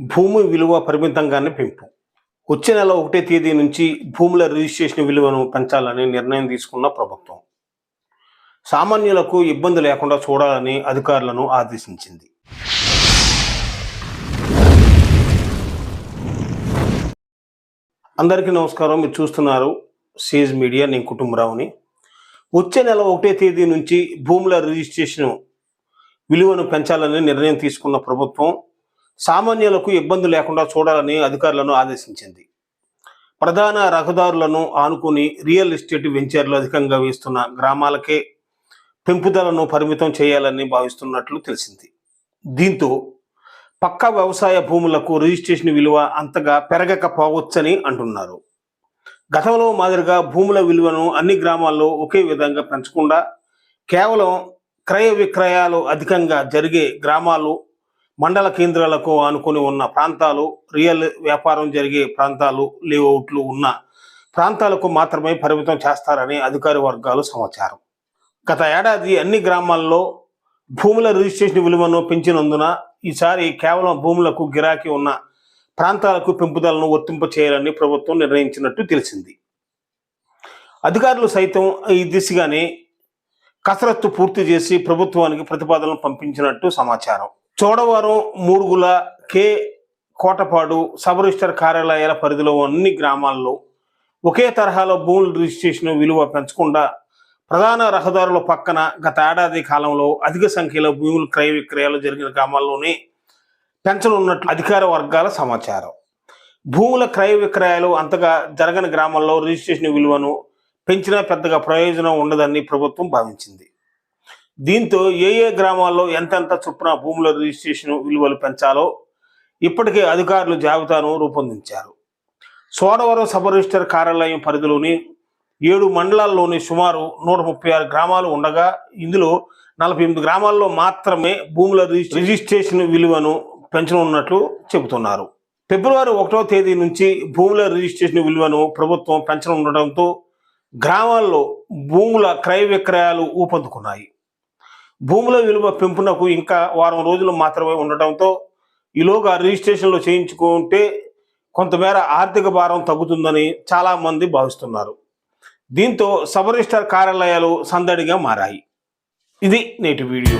భూమి విలువ పరిమితంగానే పెంపు. వచ్చే నెల ఒకటే తేదీ నుంచి భూముల రిజిస్ట్రేషన్ విలువను పెంచాలని నిర్ణయం తీసుకున్న ప్రభుత్వం. సామాన్యులకు ఇబ్బంది లేకుండా చూడాలని అధికారులను ఆదేశించింది. అందరికీ నమస్కారం. మీరు చూస్తున్నారు సీజ్ మీడియా. నేను కుటుంబరావుని. వచ్చే నెల ఒకటే తేదీ నుంచి భూముల రిజిస్ట్రేషన్ విలువను పెంచాలని నిర్ణయం తీసుకున్న ప్రభుత్వం సామాన్యులకు ఇబ్బంది లేకుండా చూడాలని అధికారులను ఆదేశించింది. ప్రధాన రహదారులను ఆనుకుని రియల్ ఎస్టేట్ వెంచర్లు అధికంగా వేస్తున్న గ్రామాలకే పెంపుదలను పరిమితం చేయాలని భావిస్తున్నట్లు తెలిసింది. దీంతో పక్కా వ్యవసాయ భూములకు రిజిస్ట్రేషన్ విలువ అంతగా పెరగకపోవచ్చని అంటున్నారు. గతంలో మాదిరిగా భూముల విలువను అన్ని గ్రామాల్లో ఒకే విధంగా పెంచకుండా కేవలం క్రయ విక్రయాలు అధికంగా జరిగే గ్రామాలు మండల కేంద్రాలకు ఆనుకొని ఉన్న ప్రాంతాలు రియల్ వ్యాపారం జరిగే ప్రాంతాలు లేఅవుట్లు ఉన్న ప్రాంతాలకు మాత్రమే పరిమితం చేస్తారని అధికారి వర్గాలు సమాచారం. గత ఏడాది అన్ని గ్రామాల్లో భూముల రిజిస్ట్రేషన్ విలువను పెంచినందున ఈసారి కేవలం భూములకు గిరాకీ ఉన్న ప్రాంతాలకు పెంపుదలను వర్తింప చేయాలని ప్రభుత్వం నిర్ణయించినట్టు తెలిసింది. అధికారులు సైతం ఈ దిశగానే కసరత్తు పూర్తి చేసి ప్రభుత్వానికి ప్రతిపాదనలు పంపించినట్టు సమాచారం. Chodavaram Madugula K. Kotapadu sub registrar కార్యాలయాల పరిధిలో అన్ని గ్రామాల్లో ఒకే తరహాలో భూముల రిజిస్ట్రేషన్ విలువ పెంచకుండా ప్రధాన రహదారుల పక్కన గత ఏడాది కాలంలో అధిక సంఖ్యలో భూముల క్రయ విక్రయాలు జరిగిన గ్రామాల్లోనే పెంచనున్నట్లు అధికార వర్గాల సమాచారం. భూముల క్రయ విక్రయాలు అంతగా జరగని గ్రామాల్లో రిజిస్ట్రేషన్ విలువను పెంచినా పెద్దగా ప్రయోజనం ఉండదని ప్రభుత్వం భావించింది. దీంతో ఏ ఏ గ్రామాల్లో ఎంతెంత చొప్పున భూముల రిజిస్ట్రేషన్ విలువలు పెంచాలో ఇప్పటికే అధికారులు జాబితాను రూపొందించారు. సోడవరం సబ్ రిజిస్టర్ కార్యాలయం పరిధిలోని ఏడు మండలాల్లోని సుమారు నూట ముప్పై ఆరు గ్రామాలు ఉండగా ఇందులో నలభై ఎనిమిది గ్రామాల్లో మాత్రమే భూముల రిజిస్ట్రేషన్ విలువను పెంచనున్నట్లు చెబుతున్నారు. ఫిబ్రవరి ఒకటో తేదీ నుంచి భూముల రిజిస్ట్రేషన్ విలువను ప్రభుత్వం పెంచనుండటంతో గ్రామాల్లో భూముల క్రయ విక్రయాలు ఊపందుకున్నాయి. భూముల విలువ పెంపునకు ఇంకా వారం రోజులు మాత్రమే ఉండటంతో ఈలోగా రిజిస్ట్రేషన్లు చేయించుకుంటే కొంతమేర ఆర్థిక భారం తగ్గుతుందని చాలామంది భావిస్తున్నారు. దీంతో సబ్ రిజిస్టర్ కార్యాలయాలు సందడిగా మారాయి. ఇది నేటి వీడియో.